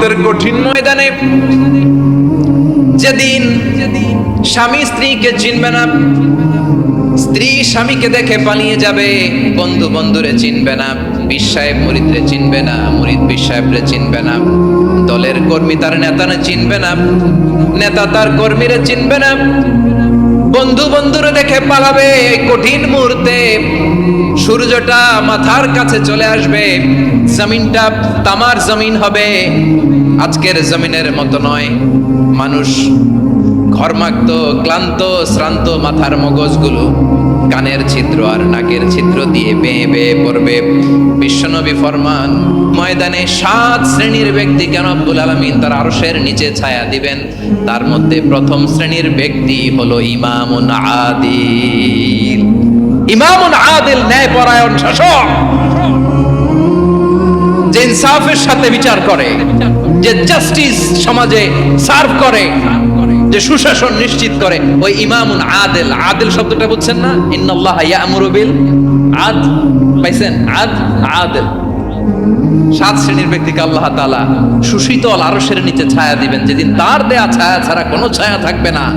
কেয়ামতের কঠিন ময়দানে, যেদিন স্বামী স্ত্রীকে চিনবে না, স্ত্রী স্বামীকে দেখে পালিয়ে যাবে, বন্ধু বন্ধুরে চিনবে না বিশ্বায় মরিদরে চিনবে না, মরিদ বিশ্বায়েবরে চিনবে না, দলের কর্মী তার নেতারা চিনবে না, নেতা তার কর্মীরে চিনবে না বন্ধু বন্ধুর দেখে পালাবে কঠিন মুহূর্তে। সূর্যটা মাথার কাছে চলে আসবে। জমিনটা তামার জমিন হবে। আজকের জমিনের মতো নয়। মানুষ ঘর্মাক্ত, ক্লান্ত, শ্রান্ত মাথার মগজগুলো কানের ছিদ্র আর নাকের ছিদ্র দিয়ে বেয়ে বেয়ে পড়বে। বিশ্বনবী ফরমান, ময়দানে সাত শ্রেণির ব্যক্তি কেন আব্বুল আলমিন তার আরশের নিচে ছায়া দিবেন? তার মধ্যে প্রথম শ্রেণির ব্যক্তি হলো ইমামুন আদিল। ইমামুন আদিল ন্যায়পরায়ণ শাসক। যে ইনসাফের সাথে বিচার করে, যে জাস্টিস সমাজে সার্ভ করে যে সুশাসন নিশ্চিত করে, ওই ইমামুন আদেল। আদেল শব্দটা বুঝছেন না? ইন্নাল্লাহ ইয়ামুরু আদ। পাইছেন? আদ, আদেল। সাত শ্রেণির ব্যক্তিকে আল্লাহ তাআলা সুশীতল আরশের নিচে ছায়া দিবেন। যেদিন তার দেয়া ছায়া ছাড়া কোনো ছায়া থাকবে না।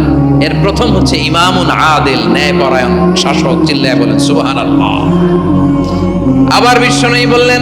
এর প্রথম হচ্ছে ইমামুন আদেল, ন্যায়পরায়ণ শাসক। চিল্লায় বলেন, সুবহানাল্লাহ। আবার বিশ্বনবী বললেন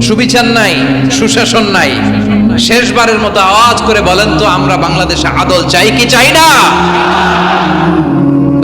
সুবিচার নাই, সুশাসন নাই। শেষবারের মতো আওয়াজ করে বলেন তো, আমরা বাংলাদেশে আদল চাই কি চাই না?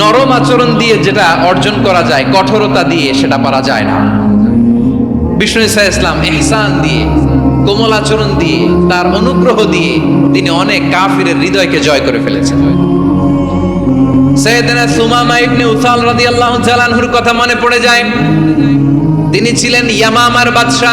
নরম আচরণ দিয়ে যেটা অর্জন করা যায়, কঠোরতা দিয়ে সেটা পারা যায় না। বিষ্ণু ইসা ইসলাম এহসান দিয়ে, কোমল আচরণ দিয়ে, তার অনুগ্রহ দিয়ে তিনি অনেক কাফিরের হৃদয়কে জয় করে ফেলেছেন। সৈয়দনা সুমামা ইবনে উসাল রাদিয়াল্লাহু তাআলা আনহুর কথা মনে পড়ে যায়। তিনি ছিলেন ইয়ামামার বাদশা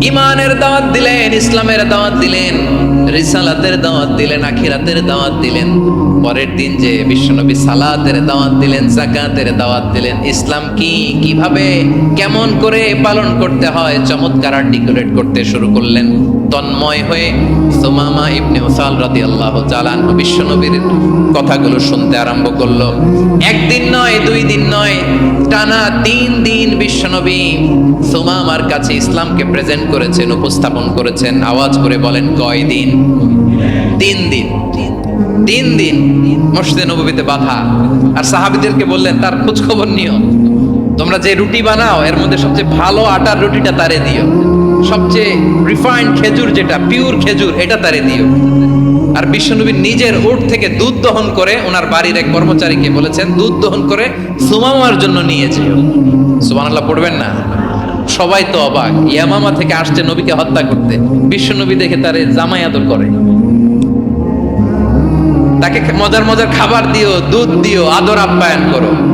ইমানের দাওয়াত দিলেন, ইসলামের দাওয়াত দিলেন, রিসালাতের দাওয়াত দিলেন, আখিরাতের দাওয়াত দিলেন। পরের দিন যে বিশ্বনবী সালাতের দাওয়াত দিলেন জাকাতের দাওয়াত দিলেন, ইসলাম কি, কীভাবে, কেমন করে পালন করতে হয়, চমৎকার আর্টিকুলেট করতে শুরু করলেন। তন্ময় হয়ে সোমামা ইবনে উসাল রাদিয়াল্লাহু তাআলা আনহু বিশ্বনবীর কথাগুলো শুনতে আরম্ভ করল। একদিন নয়, দুই দিন নয়, টানা তিন দিন বিশ্বনবী সোমামার কাছে ইসলামকে প্রেজেন্ট করেছেন, উপস্থাপন করেছেন, আওয়াজ করে বলেন, কয় দিন? তিন দিন। তিন দিন মসজিদে নবীতে বাধা। আর সাহাবিদেরকে বললেন, তার খোঁজ খবর নিও। তোমরা যে রুটি বানাও, এর মধ্যে সবচেয়ে ভালো আটার রুটিটা তারে দিও। সবচেয়ে রিফাইন্ড খেজুর যেটা পিওর খেজুর, এটা তারে দিও। আর বিশ্বনবী নিজের উট থেকে দুধ দহন করে ওনার বাড়ির এক কর্মচারীকে বলেছেন, দুধ দহন করে সুমামার জন্য নিয়ে যেও। সুবহানাল্লাহ, পড়বেন না। সবাই তো অবাক। ইয়ামামা থেকে আসছে নবীকে হত্যা করতে। বিশ্বনবী দেখে তারে জামাই আদর করে। তাকে মজার মজার খাবার দিও, দুধ দিও, আদর আপ্যায়ন করো।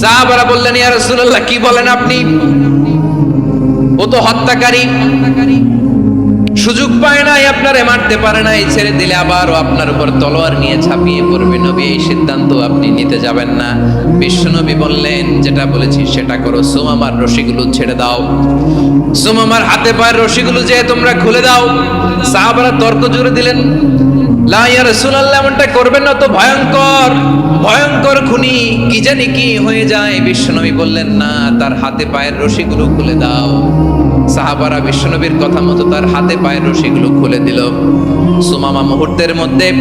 সাহাবারা বললেন, ইয়া রাসূলুল্লাহ, কি বলেন আপনি? ও তো হত্যাকারী। সুযোগ পায় নাই, আপনারে মারতে পারে নাই, ছেড়ে দিলে আবারও আপনার উপর তলোয়ার নিয়ে ছাপিয়ে পড়বে। নবী, এই সিদ্ধান্ত আপনি নিতে যাবেন না। বিশ্বনবী বললেন, যেটা বলেছি সেটা করো। সুমামার রশিগুলো ছেড়ে দাও। সুমামার হাতে পায়ের রশিগুলো যে তোমরা খুলে দাও। সাহাবারা তর্ক জুড়ে দিলেন। করবেন না তো ভয়ঙ্কর ভয়ঙ্কর খুনি কি হয়ে যায়। বিশ্বনবী বললেন, না, তার হাতে পায়ের খুলে দাও। সাহাবারা বিশ্বনবীর কথা মতো তার হাতে পায়ের খুলে দিল। সুমামা মুহূর্তের মধ্যে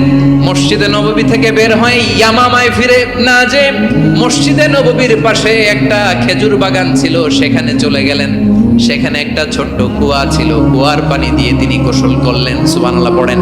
মসজিদে নববী থেকে বের হয়ে ইয়ামামায় ফিরে না যে মসজিদে নববীর পাশে একটা খেজুর বাগান ছিল, সেখানে চলে গেলেন। সেখানে একটা ছোট্ট কুয়া ছিল, কুয়ার পানি দিয়ে তিনি গোসল করলেন। সুবহানাল্লাহ, পড়েন।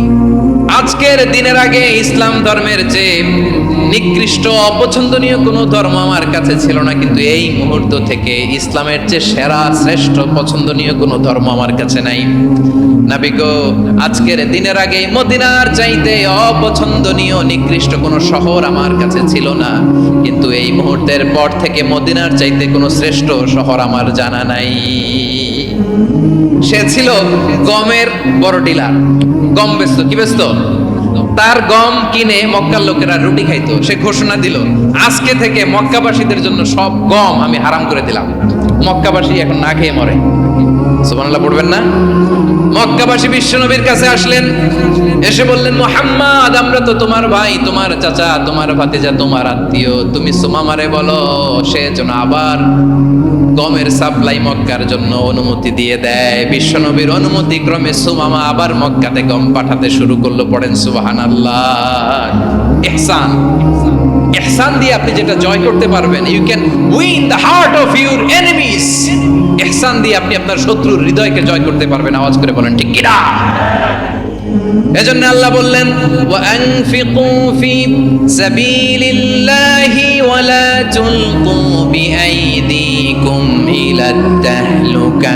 আজকের দিনের আগে ইসলাম ধর্মের যে নিকৃষ্ট, অপছন্দনীয় কোনো ধর্ম আমার কাছে ছিল না, কিন্তু এই মুহূর্ত থেকে ইসলামের যে সেরা, শ্রেষ্ঠ, পছন্দনীয় কোনো ধর্ম আমার কাছে নাই। নাবিগো আজকের দিনের আগে মদিনার চাইতে অপছন্দনীয়, নিকৃষ্ট কোনো শহর আমার কাছে ছিল না, কিন্তু এই মুহূর্তের পর থেকে মদিনার চাইতে কোনো শ্রেষ্ঠ শহর আমার জানা নাই। সে ছিল গমের বড় ডিলার। গম বেচত, কি বেচত? তার গম কিনে মক্কার লোকেরা রুটি খাইতো, সে ঘোষণা দিল, আজকে থেকে মক্কাবাসীদের জন্য সব গম আমি হারাম করে দিলাম। মক্কাবাসী এখন না খেয়ে মরে। সুবহানাল্লাহ, পড়বেন না? মক্কাবাসী বিশ্বনবীর কাছে আসলেন, এসে বললেন, মোহাম্মদ, আমরা তো তোমার ভাই, তোমার চাচা, তোমার ভাতিজা, তোমার আত্মীয়। তুমি সুমামারে বলো, সে যেন আবার গমের সাপ্লাই মক্কার জন্য অনুমতি দিয়ে দেয়। বিশ্বনবীর অনুমতি ক্রমে সুমামা আবার মক্কাতে গম পাঠাতে শুরু করল, পড়েন সুবাহান আল্লাহ ইহসান দিয়ে আপনি যেটা জয় করতে পারবেন you can win the heart of your enemies ইহসান দিয়ে আপনি আপনার শত্রুর হৃদয়কে জয় করতে পারবেন, আওয়াজ করে বলেন, ঠিক কিনা? এজন্য আল্লাহ বললেন ওয়ানফিকু ফি সাবিলিল্লাহি ওয়ালা তুলকু বিআইদিকুম ইলাত তাহলুকা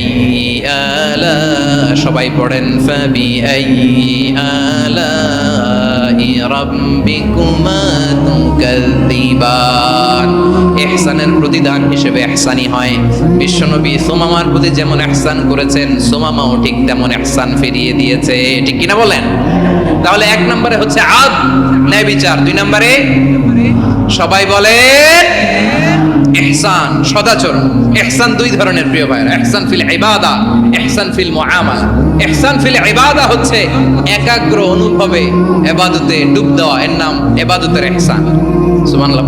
সবাই পড়েন ফাবি আই আলা রাব্বিকুমা তুকাযযিবান। ইহসানের প্রতিদান হিসেবে ইহসানি হয়। বিশ্বনবী সোমামার প্রতি যেমন ইহসান করেছেন, সোমামাও ঠিক তেমন ইহসান ফিরিয়ে দিয়েছে। ঠিক কিনা বলেন? তাহলে এক নম্বরে হচ্ছে আদ ন্যায় বিচার দুই নম্বরে? সবাই বলে ইহসান, সদাচরণ। ইহসান দুই ধরনের প্রিয় ভাইয়ের। ইহসান ফিল ইবাদা, ইহসান ফিল মুআমালা। ইহসান ফিল ইবাদা হচ্ছে একাগ্র অনুভবে ইবাদতে ডুব দেওয়া। এর নাম ইবাদতের ইহসান। সুবহানাল্লাহ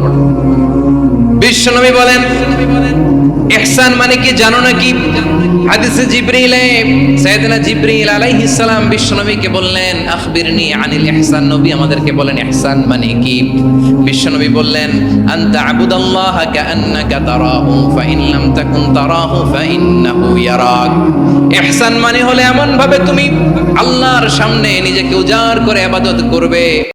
বিশ্বনবী বলেন ইহসান মানে কি জানো নাকি? হাদিসে জিবরিলে সাইয়েদনা জিবরিল আলাইহিস সালাম বিশ্বনবীকে বললেন, আখবিরনি আনিল ইহসান নবী আমাদেরকে বলেন ইহসান মানে কি? বিশ্বনবী বললেন, আনতা আবুদাল্লাহ কাআন্নাকা তারাহু ফাইন লাম তাকুন তারাহু ফাইন্নাহু ইয়ারাক। ইহসান মানে হলে এমন ভাবে তুমি আল্লাহর সামনে নিজেকে উজাড় করে ইবাদত করবে।